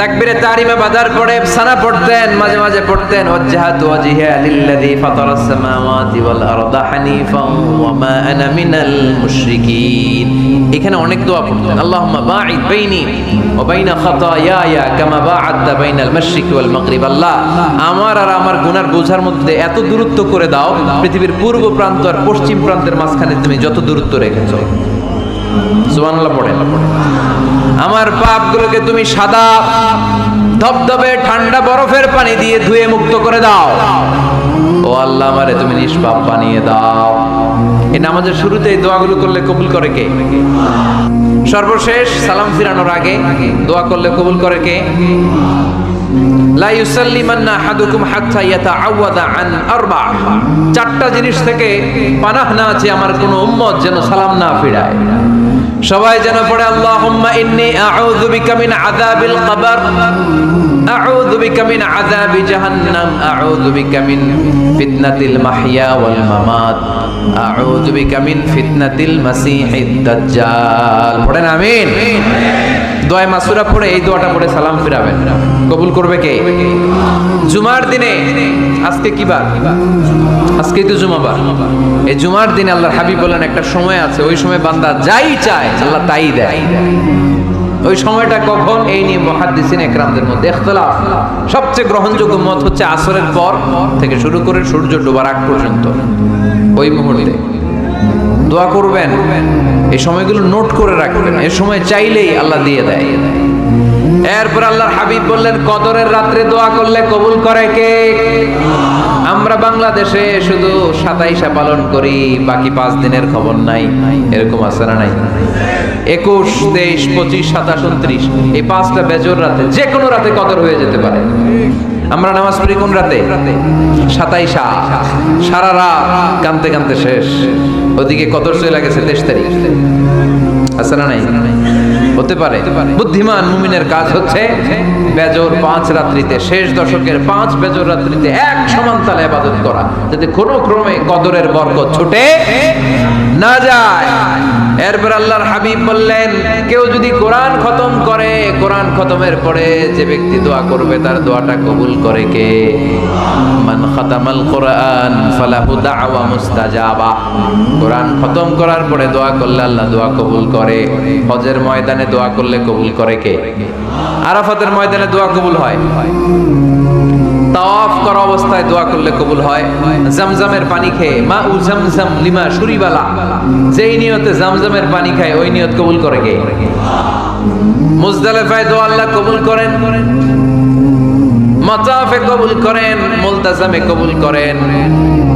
তাকবীরে তারিমে বাজার পড়ে সানা পড়তেন, মাঝে মাঝে পড়তেন ওয়াজহাতু ওয়াজহিয়া লিল্লাযী ফাতারাস সামাওয়াতি ওয়াল আরদা হানিফান ওয়া মা আনা মিনাল মুশরিকিন। এখানে অনেক দোয়া পড়তেন। আল্লাহুম্মা বাঈদ বাইনি ওয়া বাইনা খাতায়ায়া কামা বাআদতা বাইনাল মাশরিকি ওয়াল মাগরিব। আল্লাহ, আমার আর আমার গুনার বোঝার মধ্যে এত দূরত্ব করে দাও, পৃথিবীর পূর্ব প্রান্ত আর পশ্চিম প্রান্তের মাঝখানে তুমি যত দূরত্ব রেখেছো। সুবহানাল্লাহ পড়েন আমার পাপগুলোকে তুমি সাদা ধবধবে ঠান্ডা বরফের পানি দিয়ে ধুয়ে মুক্ত করে দাও। ও আল্লাহ আমারে, তুমি নিষ্পাপ বানিয়ে দাও। এই নামাজের শুরুতে দোয়াগুলো করলে কবুল করে কে? সর্বশেষ সালাম ফিরানোর আগে দোয়া করলে কবুল করে কে? লা ইউসাল্লিমান্না আহাদুকুম হাত্তা ইয়াতাআওয়াদা আরবা। চারটা জিনিস থেকে পানাহ না আছে আমার কোনো উম্মত যেন সালাম না ফিরায়। সবাই যেন পড়ে, আল্লাহুম্মা ইন্নী আউযু বিকা মিন আযাবিল কবর, আউযু বিকা মিন আযাবি জাহান্নাম, আউযু বিকা মিন ফিতনাতিল মাহইয়া ওয়াল মামাত, আউযু বিকা মিন ফিতনাতিল মাসিহিদ দাজ্জাল। পড়েন দোয়া মাসুরা পড়ে এই দোয়াটা পড়ে সালাম ফিরাবেন। কবুল করবে কে? জুমার দিনে, আজকে কি বার? আজকেই তো জুমাবার। এই জুমার দিনে আল্লাহর হাবিব বলেন, একটা সময় আছে, ওই সময় বান্দা যাই চায়, আল্লাহ তাই দেয়। ওই সময়টা কখন? এই নিয়ে মহাদ্দিসিন একরামদের মধ্যে ইখতিলাফ। সবচেয়ে গ্রহণযোগ্য মত হচ্ছে আসরের পর থেকে শুরু করে সূর্য ডোবার আগ পর্যন্ত। ওই মুহূর্তে। দোয়া করবেন, এই সময়গুলো নোট করে রাখবেন এই সময় চাইলেই আল্লাহ দিয়ে দেয়। এরপর আল্লাহর হাবিব বললেন, কদরের রাত্রে দোয়া করলে কবুল করে কে? আমরা বাংলাদেশে শুধু সাতাইশা পালন করি, বাকি পাঁচ দিনের খবর নাই। এরকম আছে না নাই? একুশ, তেইশ, পঁচিশ, সাতাশ, উনত্রিশ, এই পাঁচটা বেজর রাতে যে কোনো রাতে কদর হয়ে যেতে পারে। আমরা নামাজ পড়ি কোন রাতে? সাতাইশা। সারা রাত কানতে কানতে শেষ। ওদিকে কত চলে গেছে তেইশ তারিখ। আছে না নাই? হতে পারে। বুদ্ধিমান মুমিনের কাজ হচ্ছে বেজর পাঁচ রাত্রিতে, শেষ দশকের পাঁচ বেজর রাত্রিতে এক করা, যাতে কোনো ক্রমে কদরের ছুটে না যায়। এরপর আল্লাহর হাবিব বললেন, কেউ যদি কোরআন খতম করে, কোরআন খতমের পরে যে ব্যক্তি দোয়া করবে, তার দোয়াটা কবুল করে কে? মান কোরআন ফালাহু দাওয়া মুস্তাজাবা। কোরআন খতম করার পরে দোয়া করলে আল্লাহ দোয়া কবুল করে। হজের ময়দানে দোয়া করলে কবুল করে কে? আরাফাতের ময়দানে দোয়া কবুল হয়। তাওয়াফ করা অবস্থায় দোয়া করলে কবুল হয়। জামজামের পানি খেয়ে, মা উ জামজাম লিমা যেই নিয়তে জামজামের পানি খায়, ওই নিয়ত কবুল করে কে? মুজদালেফায় দোয়া আল্লাহ কবুল করেন। মাতাফে কবুল করেন। মুলতাজামে কবুল করেন।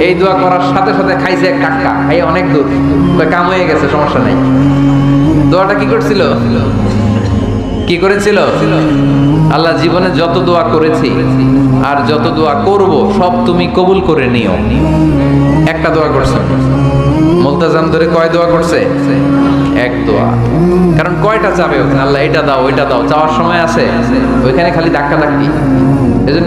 এই দোয়া করার সাথে সাথে খাইছে এক কাক্কা খাই অনেক দূর। কাম হয়ে গেছে, সমস্যা নাই। দোয়াটা কি করছিল? কি করেছিল? আল্লাহ জীবনে যত দোয়া করেছি আর যত দোয়া করব, সব তুমি কবুল করে নিও। একটা দোয়া করছে। মুলতাজাম ধরে কয় দোয়া করছে? এক দোয়া। কারণ কয়টা চাবে ওখানে? আল্লাহ, এটা দাও, ওইটা দাও। চাওয়ার সময় আছে। ওইখানে খালি ধাক্কা ধাক্কি এজন্য